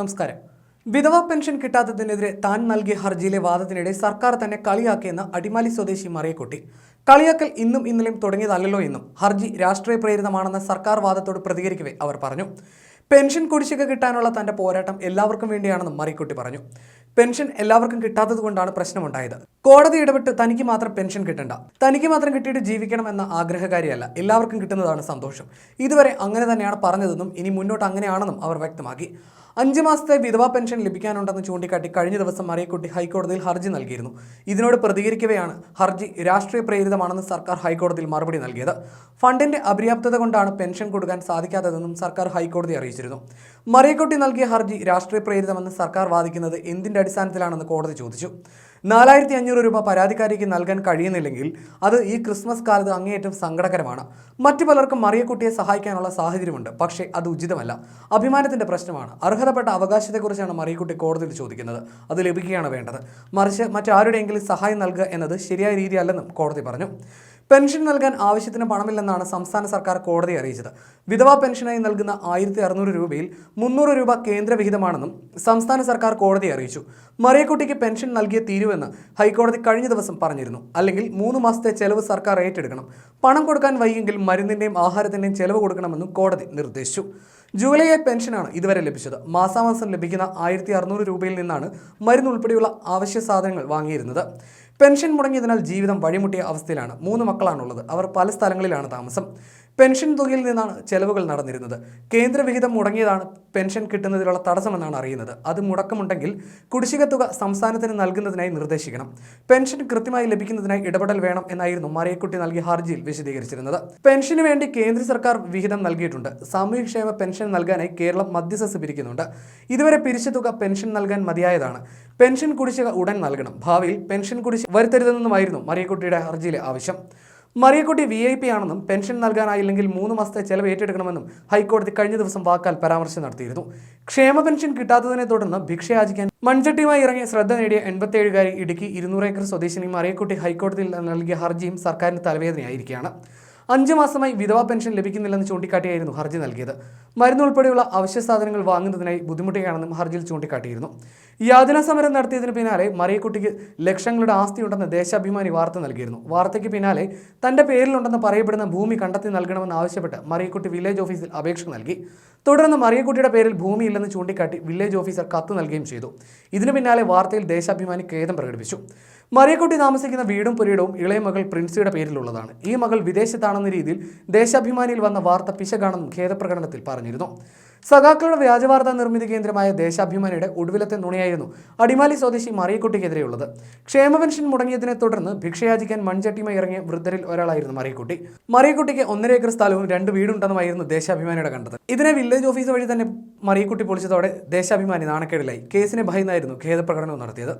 നമസ്കാരം. വിധവ പെൻഷൻ കിട്ടാത്തതിനെതിരെ താൻ നൽകിയ ഹർജിയിലെ വാദത്തിനിടെ സർക്കാർ തന്നെ കളിയാക്കിയെന്ന് അടിമാലി സ്വദേശി മറിയക്കുട്ടി. കളിയാക്കൽ ഇന്നും ഇന്നലെയും തുടങ്ങിയതല്ലോ എന്നും ഹർജി രാഷ്ട്രീയ പ്രേരിതമാണെന്ന സർക്കാർ വാദത്തോട് പ്രതികരിക്കവേ അവർ പറഞ്ഞു. പെൻഷൻ കുടിശ്ശിക കിട്ടാനുള്ള തന്റെ പോരാട്ടം എല്ലാവർക്കും വേണ്ടിയാണെന്നും മറിയക്കുട്ടി പറഞ്ഞു. പെൻഷൻ എല്ലാവർക്കും കിട്ടാത്തത് കൊണ്ടാണ് പ്രശ്നമുണ്ടായത്. കോടതി ഇടപെട്ട് തനിക്ക് മാത്രം പെൻഷൻ കിട്ടണ്ട. തനിക്ക് മാത്രം കിട്ടിയിട്ട് ജീവിക്കണം എന്ന ആഗ്രഹകാരിയല്ല. എല്ലാവർക്കും കിട്ടുന്നതാണ് സന്തോഷം. ഇതുവരെ അങ്ങനെ തന്നെയാണ് പറഞ്ഞതെന്നും ഇനി മുന്നോട്ട് അങ്ങനെയാണെന്നും അവർ വ്യക്തമാക്കി. അഞ്ച് മാസത്തെ വിധവാ പെൻഷൻ ലഭിക്കാനുണ്ടെന്ന് ചൂണ്ടിക്കാട്ടി കഴിഞ്ഞ ദിവസം മറിയക്കുട്ടി ഹൈക്കോടതിയിൽ ഹർജി നൽകിയിരുന്നു. ഇതിനോട് പ്രതികരിക്കവെയാണ് ഹർജി രാഷ്ട്രീയ പ്രേരിതമാണെന്ന് സർക്കാർ ഹൈക്കോടതിയിൽ മറുപടി നൽകിയത്. ഫണ്ടിന്റെ അപര്യാപ്തത കൊണ്ടാണ് പെൻഷൻ കൊടുക്കാൻ സാധിക്കാത്തതെന്നും സർക്കാർ ഹൈക്കോടതി അറിയിച്ചിരുന്നു. മറിയക്കുട്ടി നൽകിയ ഹർജി രാഷ്ട്രീയ പ്രേരിതമെന്ന് സർക്കാർ വാദിക്കുന്നത് എന്തിന്റെ അടിസ്ഥാനത്തിലാണെന്ന് കോടതി ചോദിച്ചു. നാലായിരത്തി അഞ്ഞൂറ് രൂപ പരാതിക്കാരിക്ക് നൽകാൻ കഴിയുന്നില്ലെങ്കിൽ അത് ഈ ക്രിസ്മസ് കാലത്ത് അങ്ങേയറ്റം സങ്കടകരമാണ്. മറ്റു പലർക്കും മറിയക്കുട്ടിയെ സഹായിക്കാനുള്ള സാഹചര്യമുണ്ട്. പക്ഷേ അത് ഉചിതമല്ല. അഭിമാനത്തിന്റെ പ്രശ്നമാണ്. അർഹതപ്പെട്ട അവകാശത്തെക്കുറിച്ചാണ് മറിയക്കുട്ടി കോടതിയിൽ ചോദിക്കുന്നത്. അത് ലഭിക്കുകയാണ് വേണ്ടത്. മറിച്ച് മറ്റാരുടെയെങ്കിലും സഹായം നൽകുക എന്നത് ശരിയായ രീതിയല്ലെന്നും കോടതി പറഞ്ഞു. പെൻഷൻ നൽകാൻ ആവശ്യത്തിന് പണമില്ലെന്നാണ് സംസ്ഥാന സർക്കാർ കോടതി അറിയിച്ചത്. വിധവാ പെൻഷനായി നൽകുന്ന ആയിരത്തി അറുന്നൂറ് രൂപയിൽ മുന്നൂറ് രൂപ കേന്ദ്രവിഹിതമാണെന്നും സംസ്ഥാന സർക്കാർ കോടതി അറിയിച്ചു. മറിയക്കുട്ടിക്ക് പെൻഷൻ നൽകിയ തീരുവെന്ന് ഹൈക്കോടതി കഴിഞ്ഞ ദിവസം പറഞ്ഞിരുന്നു. അല്ലെങ്കിൽ മൂന്ന് മാസത്തെ ചെലവ് സർക്കാർ ഏറ്റെടുക്കണം. പണം കൊടുക്കാൻ വൈകിയെങ്കിൽ മരുന്നിന്റെയും ആഹാരത്തിന്റെയും ചെലവ് കൊടുക്കണമെന്നും കോടതി നിർദ്ദേശിച്ചു. ജൂലൈ പെൻഷനാണ് ഇതുവരെ ലഭിച്ചത്. മാസാമാസം ലഭിക്കുന്ന ആയിരത്തി അറുന്നൂറ് രൂപയിൽ നിന്നാണ് മരുന്ന് ഉൾപ്പെടെയുള്ള അവശ്യ സാധനങ്ങൾ വാങ്ങിയിരുന്നത്. പെൻഷൻ മുടങ്ങിയതിനാൽ ജീവിതം വഴിമുട്ടിയ അവസ്ഥയിലാണ് മൂന്ന് മക്കളാണുള്ളത്. അവർ പല സ്ഥലങ്ങളിലാണ് താമസം. പെൻഷൻ തുകയിൽ നിന്നാണ് ചെലവുകൾ നടന്നിരുന്നത്. കേന്ദ്രവിഹിതം മുടങ്ങിയതാണ് പെൻഷൻ കിട്ടുന്നതിലുള്ള തടസ്സമെന്നാണ് അറിയുന്നത്. അത് മുടക്കമുണ്ടെങ്കിൽ കുടിശ്ശിക തുക സംസ്ഥാനത്തിന് നൽകുന്നതിനായി നിർദ്ദേശിക്കണം. പെൻഷൻ കൃത്യമായി ലഭിക്കുന്നതിനായി ഇടപെടൽ വേണം എന്നായിരുന്നു മറിയക്കുട്ടി നൽകിയ ഹർജിയിൽ വിശദീകരിച്ചിരുന്നത്. പെൻഷന് വേണ്ടി കേന്ദ്ര സർക്കാർ വിഹിതം നൽകിയിട്ടുണ്ട്. സാമൂഹ്യക്ഷേമ പെൻഷൻ നൽകാനായി കേരളം മധ്യസ്ഥ പിരിക്കുന്നുണ്ട് ഇതുവരെ പിരിച്ച തുക പെൻഷൻ നൽകാൻ മതിയായതാണ്. പെൻഷൻ കുടിശ്ശിക ഉടൻ നൽകണം. ഭാവിയിൽ പെൻഷൻ കുടിശ്ശിക വരുത്തരുതെന്നുമായിരുന്നു മറിയക്കുട്ടിയുടെ ഹർജിയിലെ ആവശ്യം. മറിയക്കുട്ടി വി ഐ പി ആണെന്നും പെൻഷൻ നൽകാനായില്ലെങ്കിൽ മൂന്ന് മാസത്തെ ചെലവ് ഏറ്റെടുക്കണമെന്നും ഹൈക്കോടതി കഴിഞ്ഞ ദിവസം വാക്കാൽ പരാമർശം നടത്തിയിരുന്നു. ക്ഷേമ പെൻഷൻ കിട്ടാത്തതിനെ തുടർന്ന് ഭിക്ഷയാചിക്കാൻ മൺചട്ടിയുമായി ഇറങ്ങി ശ്രദ്ധ നേടിയ എൺപത്തിയേഴുകാരി ഇടുക്കി ഇരുന്നൂറ് ഏക്കർ സ്വദേശിനി മറിയക്കുട്ടി ഹൈക്കോടതിയിൽ നൽകിയ ഹർജിയും സർക്കാരിന് തലവേദനയായിരിക്കുകയാണ്. അഞ്ച് മാസമായി വിധവാ പെൻഷൻ ലഭിക്കുന്നില്ലെന്ന് ചൂണ്ടിക്കാട്ടിയായിരുന്നു ഹർജി നൽകിയത്. മരുന്ന് ഉൾപ്പെടെയുള്ള അവശ്യ സാധനങ്ങൾ വാങ്ങുന്നതിനായി ബുദ്ധിമുട്ടുകയാണെന്നും ഹർജിയിൽ ചൂണ്ടിക്കാട്ടിയിരുന്നു. യാതന സമരം നടത്തിയതിന് പിന്നാലെ മറിയക്കുട്ടിക്ക് ലക്ഷങ്ങളുടെ ആസ്തിയുണ്ടെന്ന് ദേശാഭിമാനി വാർത്ത നൽകിയിരുന്നു. വാർത്തയ്ക്ക് പിന്നാലെ തന്റെ പേരിലുണ്ടെന്ന് പറയപ്പെടുന്ന ഭൂമി കണ്ടെത്തി നൽകണമെന്ന് ആവശ്യപ്പെട്ട് മറിയക്കുട്ടി വില്ലേജ് ഓഫീസിൽ അപേക്ഷ നൽകി. തുടർന്ന് മറിയക്കുട്ടിയുടെ പേരിൽ ഭൂമിയില്ലെന്ന് ചൂണ്ടിക്കാട്ടി വില്ലേജ് ഓഫീസർ കത്ത് നൽകുകയും ചെയ്തു. ഇതിനു പിന്നാലെ വാർത്തയിൽ ദേശാഭിമാനി ഖേദം പ്രകടിപ്പിച്ചു. മറിയക്കുട്ടി താമസിക്കുന്ന വീടും പുരയിടവും ഇളയ മകൾ പ്രിൻസിയുടെ പേരിലുള്ളതാണ്. ഈ മകൾ വിദേശത്താണെന്ന രീതിയിൽ ദേശാഭിമാനിയിൽ വന്ന വാർത്ത പിശകാണെന്നും ഖേദപ്രകടനത്തിൽ പറഞ്ഞിരുന്നു. സഖാക്കളുടെ വ്യാജവാർത്താ നിർമ്മിതി കേന്ദ്രമായ ദേശാഭിമാനിയുടെ ഒടുവിലത്തെ നുണയായിരുന്നു അടിമാലി സ്വദേശി മറിയക്കുട്ടിക്കെതിരെയുള്ളത്. ക്ഷേമ പെൻഷൻ മുടങ്ങിയതിനെ തുടർന്ന് ഭിക്ഷയാചിക്കാൻ മൺചട്ടിമ ഇറങ്ങിയ വൃദ്ധരിൽ ഒരാളായിരുന്നു മറിയക്കുട്ടി. മറിയക്കുട്ടിക്ക് ഒന്നര ഏക്കർ സ്ഥലവും രണ്ട് വീടുണ്ടെന്നുമായിരുന്നു ദേശാഭിമാനിയുടെ കണ്ടത്. ഇതിനെ വില്ലേജ് ഓഫീസ് വഴി തന്നെ മറിയക്കുട്ടി പൊളിച്ചതോടെ ദേശാഭിമാനി നാണക്കേടിലായി. കേസിനെ ഭയന്നായിരുന്നു ഖേദപ്രകടനവും നടത്തിയത്.